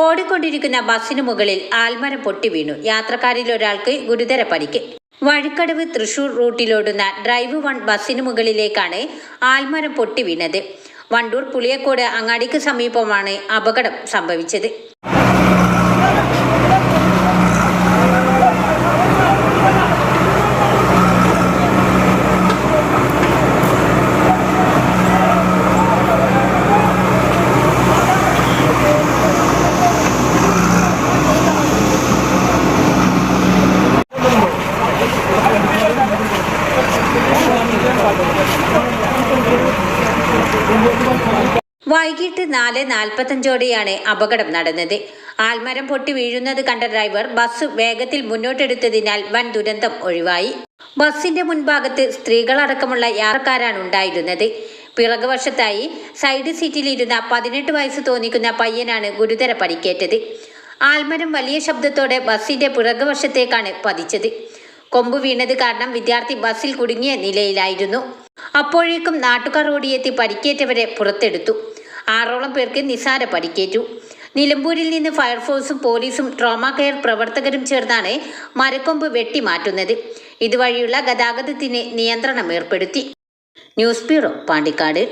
ഓടിക്കൊണ്ടിരിക്കുന്ന ബസ്സിനു മുകളിൽ ആൽമരം പൊട്ടി വീണു. യാത്രക്കാരിൽ ഒരാൾക്ക് ഗുരുതര പരിക്ക് വഴിക്കടവ് തൃശൂർ റൂട്ടിലോടുന്ന ഡ്രൈവ് വൺ ബസ്സിനു മുകളിലേക്കാണ് ആൽമരം പൊട്ടി വീണത്. വണ്ടൂർ പുളിയക്കോട് അങ്ങാടിക്ക് സമീപമാണ് അപകടം സംഭവിച്ചത്. വൈകിട്ട് നാല് നാൽപ്പത്തഞ്ചോടെയാണ് അപകടം നടന്നത്. ആൽമരം പൊട്ടി വീഴുന്നത് കണ്ട ഡ്രൈവർ ബസ് വേഗത്തിൽ മുന്നോട്ടെടുത്തതിനാൽ വൻ ദുരന്തം ഒഴിവായി. ബസിന്റെ മുൻഭാഗത്ത് സ്ത്രീകളടക്കമുള്ള യാത്രക്കാരാണ് ഉണ്ടായിരുന്നത്. പിറകുവശത്തായി സൈഡ് സീറ്റിലിരുന്ന പതിനെട്ട് വയസ്സ് തോന്നിക്കുന്ന പയ്യനാണ് ഗുരുതര പരിക്കേറ്റത്. ആൽമരം വലിയ ശബ്ദത്തോടെ ബസിന്റെ പിറകുവശത്തേക്കാണ് പതിച്ചത്. കൊമ്പ് വീണത് കാരണം വിദ്യാർത്ഥി ബസ്സിൽ കുടുങ്ങിയ നിലയിലായിരുന്നു. അപ്പോഴേക്കും നാട്ടുകാർ ഓടിയെത്തി പരിക്കേറ്റവരെ പുറത്തെടുത്തു. ആറോളം പേർക്ക് നിസാര പരിക്കേറ്റു. നിലമ്പൂരിൽ നിന്ന് ഫയർഫോഴ്സും പോലീസും ട്രോമ കെയർ പ്രവർത്തകരും ചേർന്നാണ് മരക്കൊമ്പ് വെട്ടിമാറ്റുന്നത്. ഇതുവഴിയുള്ള ഗതാഗതത്തിന് നിയന്ത്രണം ഏർപ്പെടുത്തി. News bureau Pandikkad.